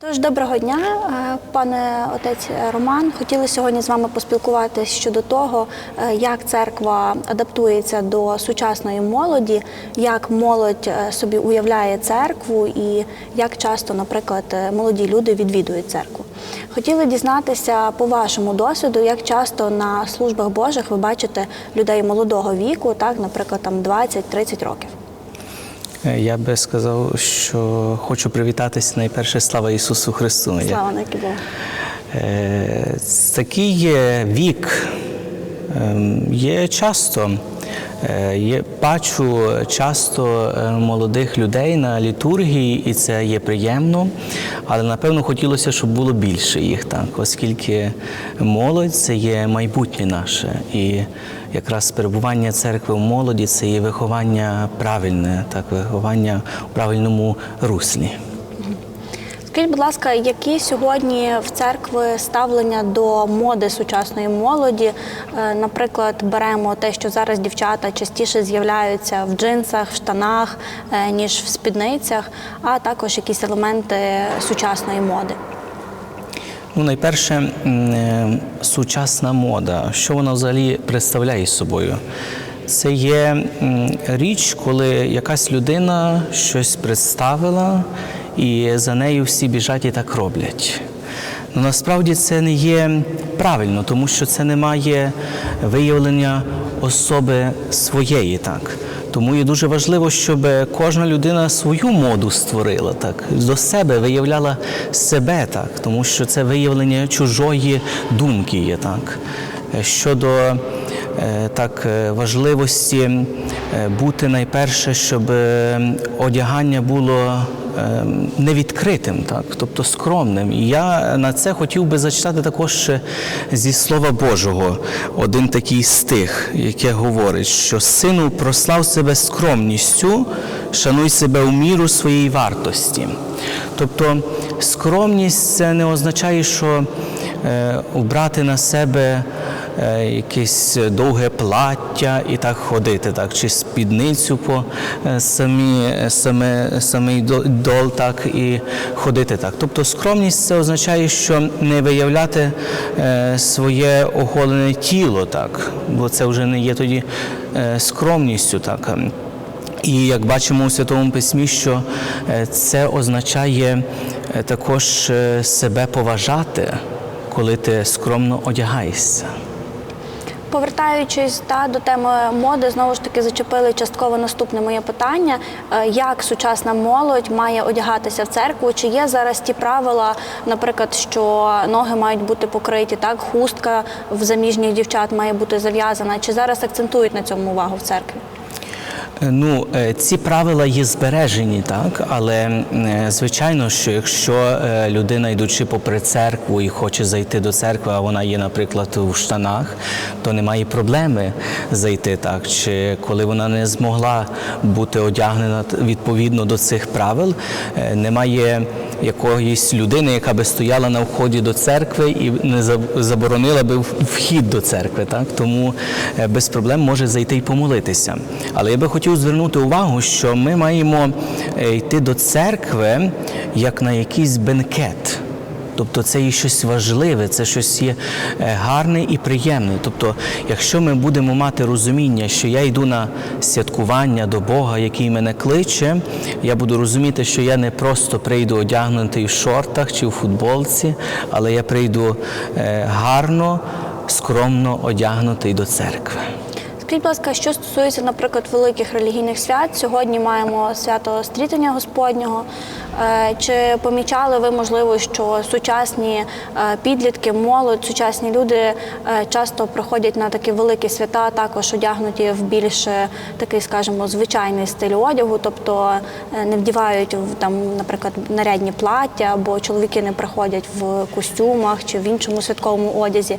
Тож доброго дня, е, пане отець Роман. Хотіли сьогодні з вами поспілкуватися щодо того, е, як церква адаптується до сучасної молоді, як молодь е, собі уявляє церкву і як часто, наприклад, молоді люди відвідують церкву. Хотіли дізнатися по вашому досвіду, як часто на службах Божих ви бачите людей молодого віку, так, наприклад, там 20-30 років. Е, Я би сказав, що хочу привітатися найперше слава Ісусу Христу. Слава Богу. Е, Такий вік ем, є часто. Е, Є, бачу часто е, молодих людей на літургії, і це є приємно, але напевно хотілося, щоб було більше їх, так, оскільки молодь це є майбутнє наше. І якраз перебування церкви в молоді це є виховання правильне, так, виховання у правильному руслі. Скажіть, будь ласка, які сьогодні в церкви ставлення до моди сучасної молоді? Е, Наприклад, беремо те, що зараз дівчата частіше з'являються в джинсах, в штанах, е, ніж в спідницях, а також якісь елементи сучасної моди. Ну, найперше, е, сучасна мода. Що вона взагалі представляє собою? Це є річ, коли якась людина щось представила, і за нею всі біжать і так роблять. Ну, насправді це не є правильно, тому що це не має виявлення особи своєї. так. Тому є дуже важливо, щоб кожна людина свою моду створила, так, до себе виявляла себе, так, тому що це виявлення чужої думки є так. Е, Щодо е, так, е, важливості бути найперше, щоб одягання було невідкритим, так, тобто скромним. І я на це хотів би зачитати також ще зі Слова Божого один такий стих, яке говорить, що сину прослав себе скромністю, шануй себе у міру своєї вартості. Тобто скромність це не означає, що е, обрати на себе е, якесь довге плаття і так ходити, так, чи спідницю по е, самі, саме, самий дол, так і ходити так. Тобто скромність це означає, що не виявляти е, своє оголене тіло, так, бо це вже не є тоді е, скромністю. Так. І як бачимо у Святому Письмі, що е, це означає е, також е, себе поважати, коли ти скромно одягаєшся. Повертаючись та, до теми моди, знову ж таки зачепили частково наступне моє питання: Е, як сучасна молодь має одягатися в церкву? Чи є зараз ті правила, наприклад, що ноги мають бути покриті, так хустка в заміжніх дівчат має бути зав'язана? Чи зараз акцентують на цьому увагу в церкві? Е, Ну, е, ці правила є збережені, так, але е, звичайно, що якщо людина, йдучи попри церкву і хоче зайти до церкви, а вона є, наприклад, у штанах, то немає проблеми зайти так. Чи коли вона не змогла бути одягнена відповідно до цих правил, немає якоїсь людини, яка би стояла на вході до церкви і не заборонила би вхід до церкви. Так? Тому без проблем може зайти і помолитися. Але я би хотів звернути увагу, що ми маємо е, йти до церкви як на якийсь бенкет. Тобто це є щось важливе, це щось є е, гарне і приємне. Тобто, якщо ми будемо мати розуміння, що я йду на святкування до Бога, який мене кличе, я буду розуміти, що я не просто прийду одягнутий в шортах чи в футболці, але я прийду е, гарно, скромно одягнутий до церкви. Скажіть, будь ласка, що стосується, наприклад, великих релігійних свят, сьогодні маємо свято стрітення Господнього. Е, Чи помічали ви, можливо, що сучасні е, підлітки, молодь, сучасні люди е, часто приходять на такі великі свята, також одягнуті в більш такий, скажімо, звичайний стиль одягу, тобто не вдівають там, наприклад, нарядні плаття, або чоловіки не приходять в костюмах чи в іншому святковому одязі.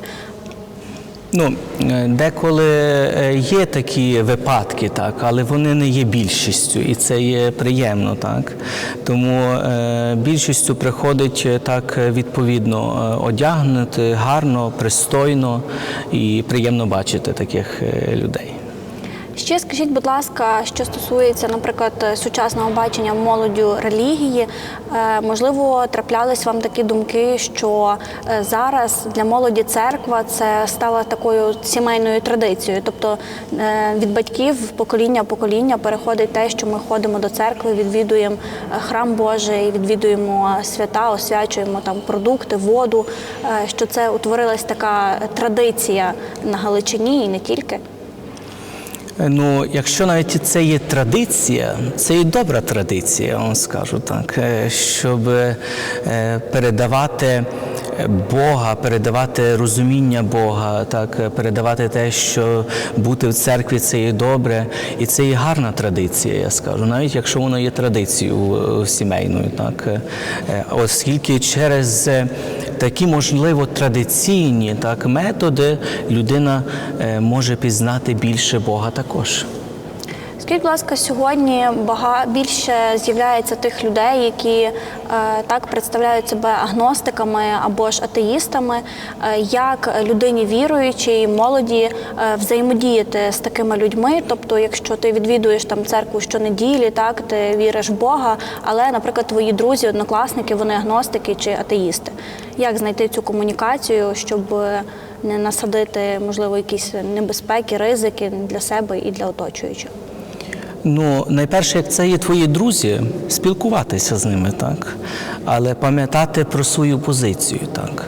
Ну, е, деколи е, є такі випадки, так, але вони не є більшістю, і це є приємно, так. Тому е, більшістю приходить так відповідно одягнути гарно, пристойно і приємно бачити таких людей. Ще скажіть, будь ласка, що стосується, наприклад, сучасного бачення молоддю релігії, Е, можливо, траплялись вам такі думки, що е, зараз для молоді церква це стала такою сімейною традицією, тобто е, від батьків покоління покоління переходить те, що ми ходимо до церкви, відвідуємо храм Божий, відвідуємо свята, освячуємо там продукти, воду. Що це утворилась така традиція на Галичині і не тільки. Ну, якщо навіть це є традиція, це і добра традиція, вам скажу так, е, щоб е, передавати Бога, передавати розуміння Бога, так, е, передавати те, що бути в церкві це є добре, і це є гарна традиція, я скажу, навіть якщо воно є традицією е, сімейною, так, е, е, оскільки через е, такі, можливо, традиційні так, методи людина е, може пізнати більше Бога також. Скажіть, будь ласка, сьогодні бага більше з'являється тих людей, які е, так представляють себе агностиками або ж атеїстами. Е, як людині віруючій, молоді е, взаємодіяти з такими людьми? Тобто, якщо ти відвідуєш там церкву щонеділі, так ти віриш в Бога, але, наприклад, твої друзі, однокласники, вони агностики чи атеїсти. Як знайти цю комунікацію, щоб не насадити, можливо, якісь небезпеки, ризики для себе і для оточуючих? Ну, найперше, як це є твої друзі, спілкуватися з ними, так, але пам'ятати про свою позицію, так.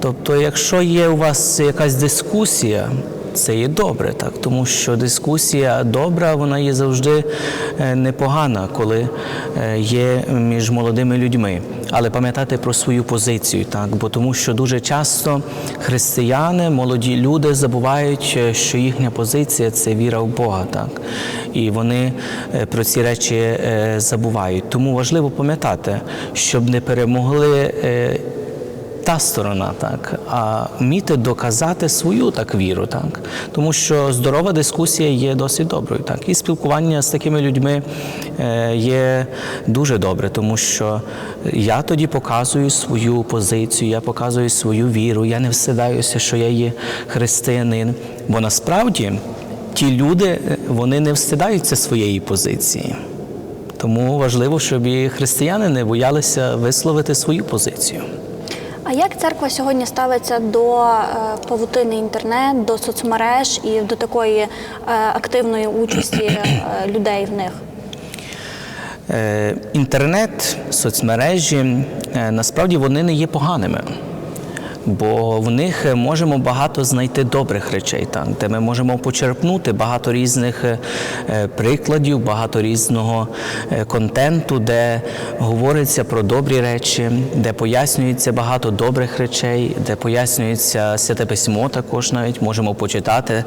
Тобто, якщо є у вас якась дискусія, це є добре, так, тому що дискусія добра, вона є завжди е, непогана, коли е, є між молодими людьми. Але пам'ятати про свою позицію, так, бо тому що дуже часто християни, молоді люди забувають, е, що їхня позиція це віра в Бога, так. І вони е, про ці речі е, забувають. Тому важливо пам'ятати, щоб не перемогли. е, та сторона, так, а вміти доказати свою так віру, так. Тому що здорова дискусія є досить доброю. Так. І спілкування з такими людьми є дуже добре, тому що я тоді показую свою позицію, я показую свою віру, я не встидаюся, що я є християнин. Бо насправді ті люди е, вони не встидаються своєї позиції. Тому важливо, щоб і християни не боялися висловити свою позицію. А як церква сьогодні ставиться до е, павутини інтернет, до соцмереж і до такої е, активної участі людей в них? Інтернет, соцмережі насправді вони не є поганими. Бо в них е, можемо багато знайти добрих речей, так, де ми можемо почерпнути багато різних е, е, прикладів, багато різного контенту, де говориться про добрі речі, де пояснюється багато добрих речей, де пояснюється святе письмо, також навіть можемо почитати.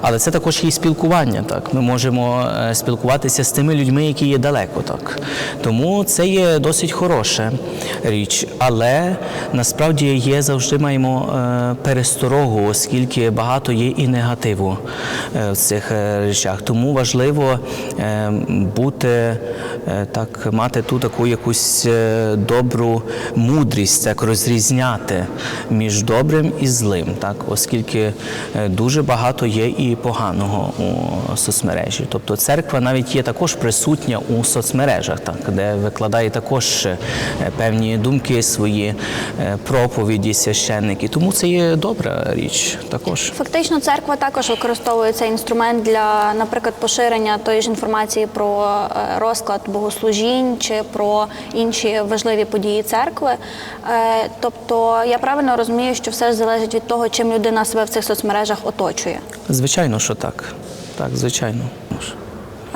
Але це також є спілкування. Так, ми можемо спілкуватися з тими людьми, які є далеко. Так, тому це є досить хороша річ, але насправді є завжди маємо е, пересторогу, оскільки багато є і негативу е, в цих е, речах. Тому важливо бути так, мати ту таку якусь добру мудрість, так розрізняти між добрим і злим, так, оскільки дуже багато є і поганого у соцмережі. Тобто церква навіть є також присутня у соцмережах, так, де викладає також певні думки свої, проповіді священники. Тому це є добра річ також. Фактично, церква також використовує цей інструмент для, наприклад, поширення тої ж інформації про е, розклад богослужінь чи про інші важливі події церкви. Е, Тобто, я правильно розумію, що все залежить від того, чим людина себе в цих соцмережах оточує. Звичайно, що так. Так, звичайно.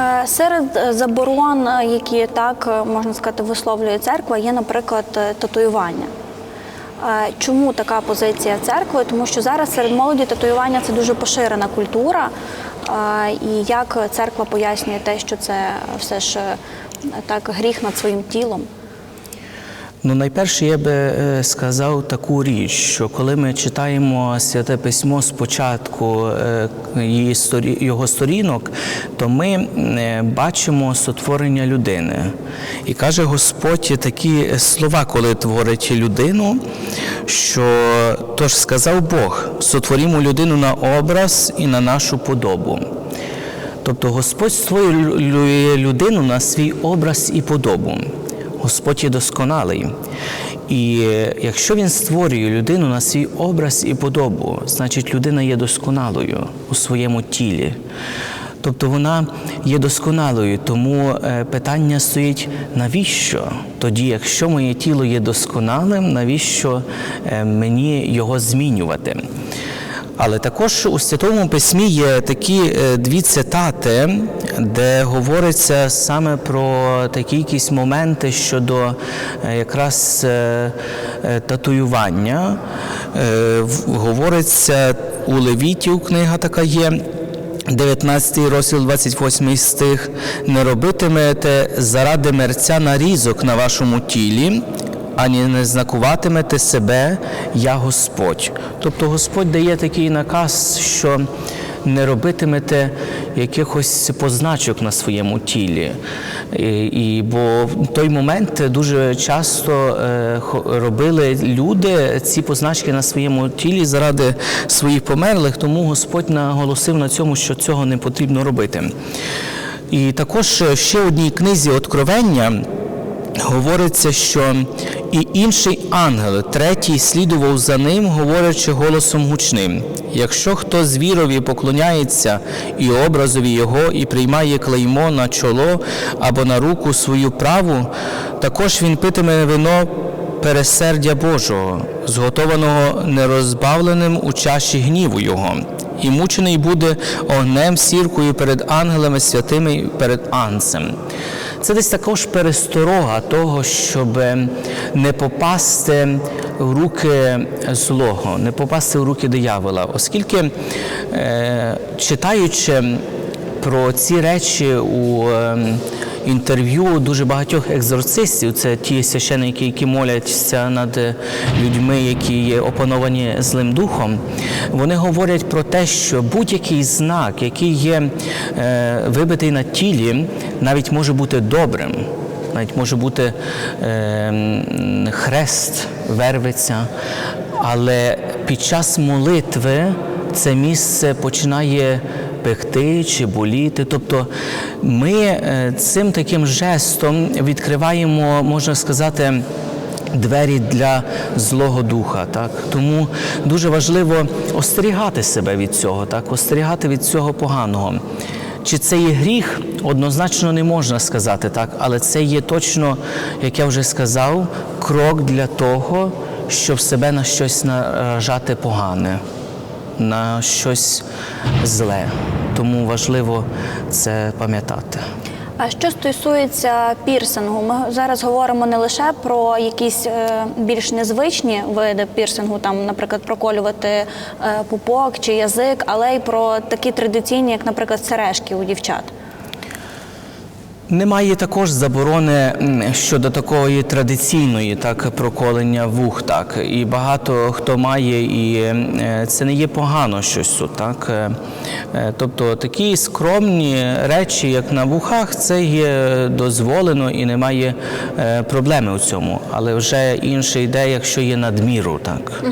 Е, Серед заборон, які так можна сказати, висловлює церква, є, наприклад, татуювання. Чому така позиція церкви? Тому що зараз серед молоді татуювання це дуже поширена культура. І як церква пояснює те, що це все ж е, так гріх над своїм тілом. Ну, найперше, я би е, сказав таку річ, що коли ми читаємо святе письмо спочатку е, його сторінок, то ми е, бачимо сотворення людини. І каже Господь такі слова, коли творить людину, що тож сказав Бог: сотворімо людину на образ і на нашу подобу. Тобто Господь створює людину на свій образ і подобу. Господь є досконалий. І е, якщо він створює людину на свій образ і подобу, значить людина є досконалою у своєму тілі. Тобто вона є досконалою, тому е, питання стоїть, навіщо? Тоді, якщо моє тіло є досконалим, навіщо е, мені його змінювати? Але також у Святому Письмі є такі е, дві цитати, де говориться саме про такі якісь моменти щодо е, якраз е, татуювання. Говориться у Левітів, книга така є. 19 розділ, 28 стих. Не робитимете заради мерця нарізок на вашому тілі, ані не знакуватимете себе, я Господь. Тобто Господь дає такий наказ, що не робитимете якихось позначок на своєму тілі. І, і, бо в той момент дуже часто е, робили люди ці позначки на своєму тілі заради своїх померлих, тому Господь наголосив на цьому, що цього не потрібно робити. І також е, ще одній книзі Откровення говориться, що і інший ангел, третій, слідував за ним, говорячи голосом гучним. Якщо хто з вірові поклоняється і образові його, і приймає клеймо на чоло або на руку свою праву, також він питиме вино пересердя Божого, зготованого нерозбавленим у чаші гніву Його, і мучений буде огнем сіркою перед ангелами святими перед анцем. Це десь також пересторога того, щоб не попасти в руки злого, не попасти в руки диявола, оскільки е, читаючи про ці речі у е, інтерв'ю дуже багатьох екзорцистів, це ті священники, які моляться над людьми, які є опановані злим духом, вони говорять про те, що будь-який знак, який є е, вибитий на тілі, навіть може бути добрим. Навіть може бути е, хрест, вервиця, але під час молитви це місце починає пекти чи боліти. Тобто ми е, цим таким жестом відкриваємо, можна сказати, двері для злого духа. Так? Тому дуже важливо остерігати себе від цього, так? остерігати від цього поганого. Чи це є гріх? Однозначно не можна сказати так, але це є точно, як я вже сказав, крок для того, щоб себе на щось наражати погане, на щось зле. Тому важливо це пам'ятати. А що стосується пірсингу, ми зараз говоримо не лише про якісь е, більш незвичні види пірсингу, там, наприклад, проколювати е, пупок чи язик, але й про такі традиційні, як, наприклад, сережки у дівчат. Немає також заборони щодо такої традиційної так проколення вух, так і багато хто має, і е, це не є погано щось тут, так. Е, е, Тобто такі скромні речі, як на вухах, це є дозволено і немає проблеми у цьому. Але вже інше йде, якщо є надміру, так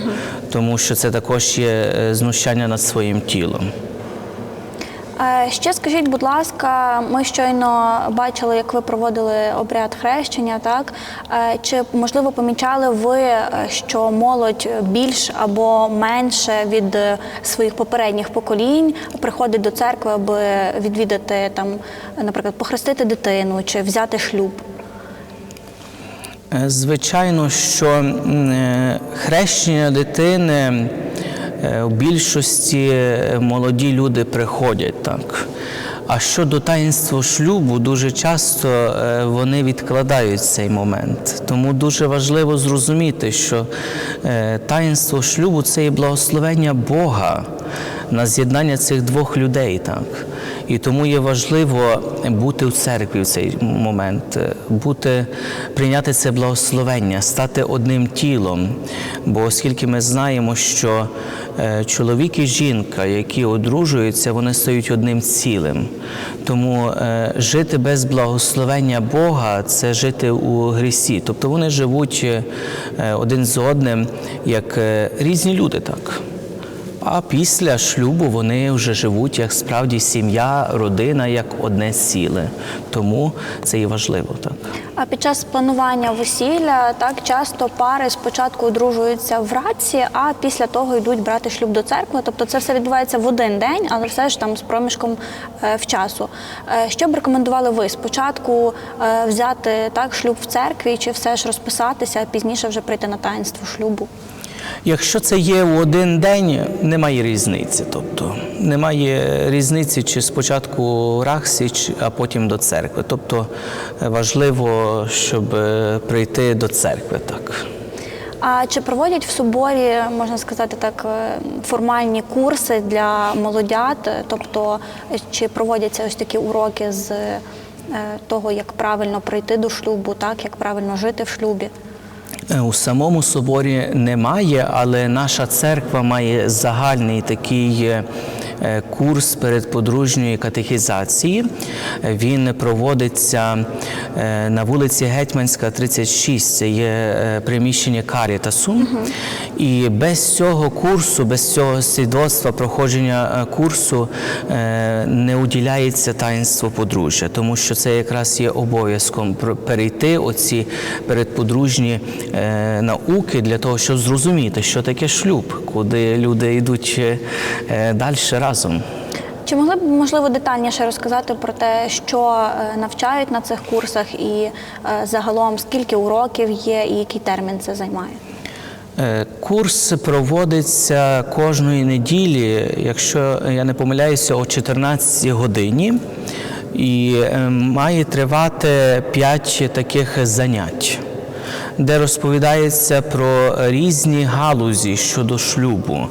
тому що це також є знущання над своїм тілом. Е, Ще скажіть, будь ласка, ми щойно бачили, як ви проводили обряд хрещення, так? Е, Чи можливо помічали ви, е, що молодь більш або менше від своїх попередніх поколінь приходить до церкви, аби відвідати там, наприклад, похрестити дитину чи взяти шлюб? Звичайно, що хрещення дитини е, в більшості е, молоді люди приходять так. А щодо таїнства шлюбу, дуже часто е, вони відкладають цей момент. Тому дуже важливо зрозуміти, що таїнство шлюбу це є благословення Бога на з'єднання цих двох людей. Так. І тому є важливо бути в церкві в цей момент, е, бути, прийняти це благословення, стати одним тілом. Бо оскільки ми знаємо, що е, чоловік і жінка, які одружуються, вони стають одним цілим. Тому е, жити без благословення Бога це жити у грісі. Тобто вони живуть один з одним як різні люди так. А після шлюбу вони вже живуть як справді сім'я, родина, як одне ціле. Тому це і важливо. Так. А під час планування весілля так часто пари спочатку одружуються в раці, а після того йдуть брати шлюб до церкви. Тобто це все відбувається в один день, але все ж там з проміжком е, в часу. Е, Що б рекомендували ви спочатку е, взяти так шлюб в церкві, чи все ж розписатися, а пізніше вже прийти на таїнство шлюбу? Якщо це є в один день, немає різниці. Тобто немає різниці, чи спочатку рахсі, чи- а потім до церкви. Тобто е, важливо, щоб е, прийти до церкви так. А чи проводять в соборі, можна сказати так, е, формальні курси для молодят? Тобто, чи проводяться ось такі уроки з того, як правильно прийти до шлюбу, так як правильно жити в шлюбі? Е, У самому соборі немає, але наша церква має загальний такий е, курс передподружньої катехізації. Е, Він проводиться е, на вулиці Гетьманська, 36. Це є е, приміщення Карітасу. І без цього курсу, без цього свідоцтва проходження е, курсу е, не уділяється таїнство подружжя, тому що це якраз є обов'язком перейти оці передподружні е, науки для того, щоб зрозуміти, що таке шлюб, куди люди йдуть е, далі разом. Чи могли б можливо детальніше розказати про те, що е, навчають на цих курсах, і е, загалом скільки уроків є, і який термін це займає? Е, Курс проводиться кожної неділі, якщо я не помиляюся, о 14 годині, і має тривати 5 таких занять, де розповідається про різні галузі щодо шлюбу.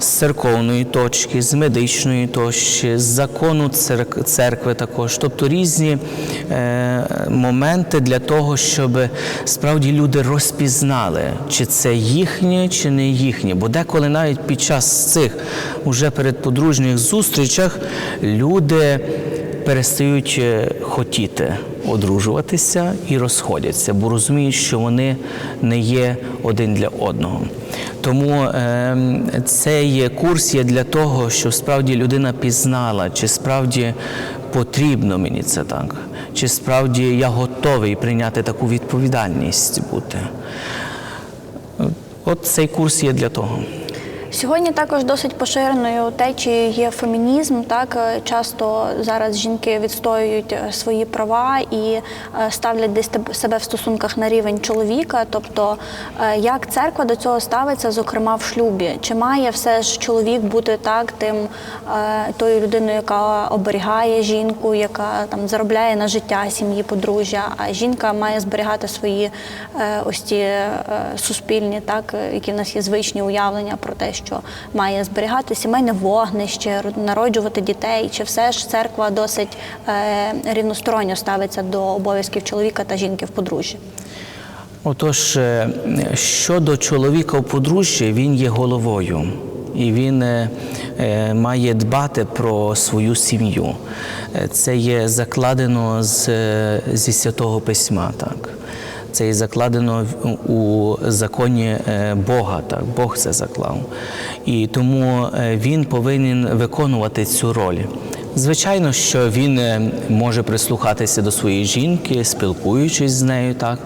З церковної точки, з медичної точки, з закону церк- церкви також, тобто різні е, моменти для того, щоб справді люди розпізнали, чи це їхнє, чи не їхнє. Бо деколи навіть під час цих уже передподружніх зустрічах люди перестають е, хотіти одружуватися і розходяться, бо розуміють, що вони не є один для одного. Тому е, цей курс є для того, щоб справді людина пізнала, чи справді потрібно мені це так, чи справді я готовий прийняти таку відповідальність бути. От цей курс є для того. Сьогодні також досить поширеною течією є фемінізм. Так Е, часто зараз жінки відстоюють е, свої права і е, ставлять десь себе в стосунках на рівень чоловіка. Тобто, як церква до цього ставиться, зокрема в шлюбі? Чи має все ж чоловік бути так тим тою людиною, яка оберігає жінку, яка там заробляє на життя сім'ї подружжя? А жінка має зберігати свої ось е, суспільні, так які в нас є звичні уявлення про те, що має зберігати сімейне вогнище, народжувати дітей. Чи все ж церква досить е, рівносторонньо ставиться до обов'язків чоловіка та жінки в подружжі? Отож, е, щодо чоловіка в подружжі, він є головою. І він е, має дбати про свою сім'ю. Це є закладено з, зі святого письма. Так. Це є закладено у законі е, Бога. Так. Бог це заклав. І тому е, він повинен виконувати цю роль. Звичайно, що він е, може прислухатися до своєї жінки, спілкуючись з нею, так,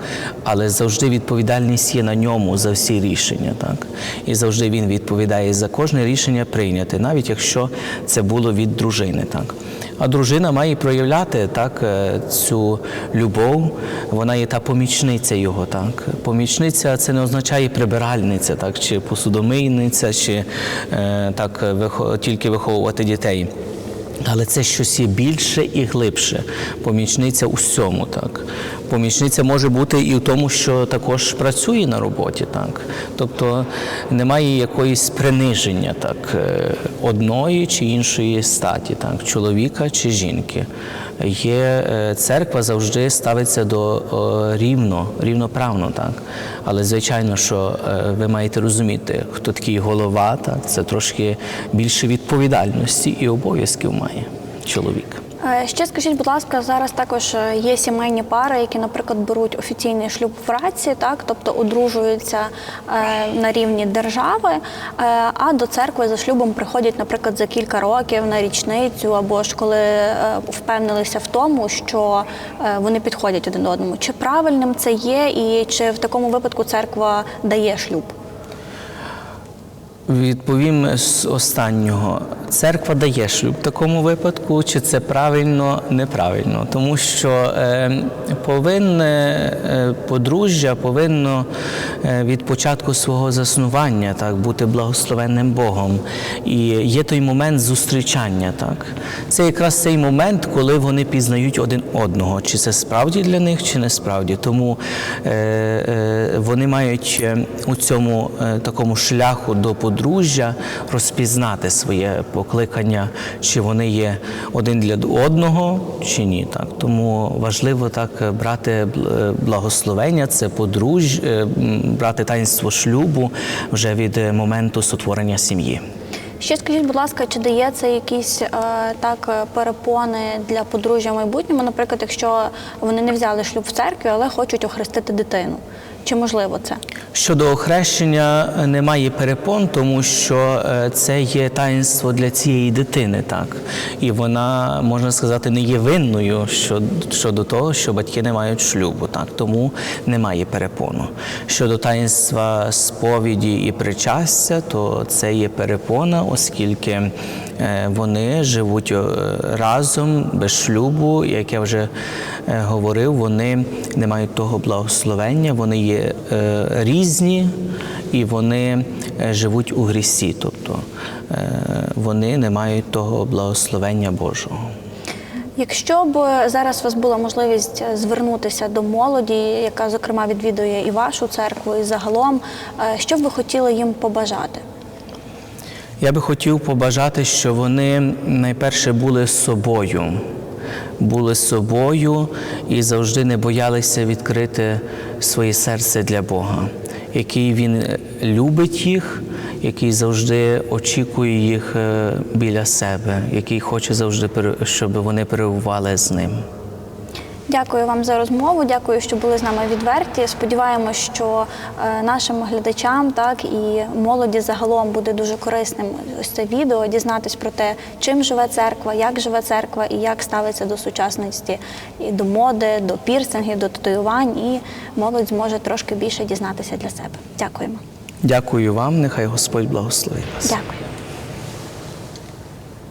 але завжди відповідальність є на ньому за всі рішення, так. І завжди він відповідає за кожне рішення прийняте, навіть якщо це було від дружини, так. А дружина має проявляти так е, цю любов. Вона є та помічниця його. Так, помічниця це не означає прибиральниця, так чи посудомийниця, чи е, так тільки виховувати дітей. Але це щось є більше і глибше. Помічниця у всьому, так. Помічниця може бути і в тому, що також працює на роботі, так. Тобто немає якоїсь приниження так, е, одної чи іншої статі, так, чоловіка чи жінки. Є е, церква завжди ставиться до рівно, рівноправно, так. Але звичайно, що е, ви маєте розуміти, хто такий голова, так, це трошки більше відповідальності і обов'язків має чоловік. Е, Ще скажіть, будь ласка, зараз також е, є сімейні пари, які, наприклад, беруть офіційний шлюб в раці, так тобто одружуються е, на рівні держави, а до церкви за шлюбом приходять, наприклад, за кілька років на річницю, або ж коли впевнилися в тому, що вони підходять один одному. Чи правильним це є, і чи в такому випадку церква дає шлюб? Відповім з останнього. Церква дає шлюб в такому випадку, чи це правильно, неправильно. Тому що е, повинне е, подружжя повинно е, від початку свого заснування так, бути благословенним Богом. І є той момент зустрічання. Так. Це якраз цей момент, коли вони пізнають один одного, чи це справді для них, чи не справді. Тому е, е, вони мають е, у цьому е, такому шляху до подружжя розпізнати своє покликання, чи вони є один для одного, чи ні. Так. Тому важливо так брати е, благословення, це подружжя, е, брати таїнство шлюбу вже від моменту сотворення сім'ї. Ще скажіть, будь ласка, чи дає це якісь е, так перепони для подружжя в майбутньому? Наприклад, якщо вони не взяли шлюб в церкві, але хочуть охрестити дитину. Чи можливо це? Щодо охрещення е, немає перепон, тому що е, це є таїнство для цієї дитини, так і вона можна сказати не є винною щодо, того, що батьки не мають шлюбу, так тому немає перепону. Щодо таїнства сповіді і причастя, то це є перепона, оскільки вони живуть е, разом без шлюбу, як я вже е, говорив, вони не мають того благословення, вони є е, різні і вони е, живуть у грісі, тобто е, вони не мають того благословення Божого. Якщо б зараз у вас була можливість е, звернутися до молоді, яка зокрема відвідує і вашу церкву, і загалом, е, що б ви хотіли їм побажати? Я би хотів побажати, що вони найперше були собою, були собою і завжди не боялися відкрити своє серце для Бога, який він е, любить їх, який завжди очікує їх е, біля себе, який хоче завжди, щоб вони перебували з ним. Дякую вам за розмову. Дякую, що були з нами відверті. Сподіваємось, що е, нашим глядачам, так і молоді загалом буде дуже корисним ось це відео дізнатись про те, чим живе церква, як живе церква і як ставиться до сучасності, і до моди, до пірсингів, до татуювань. І молодь зможе трошки більше дізнатися для себе. Дякуємо. Дякую вам, нехай Господь благословить вас. Дякую.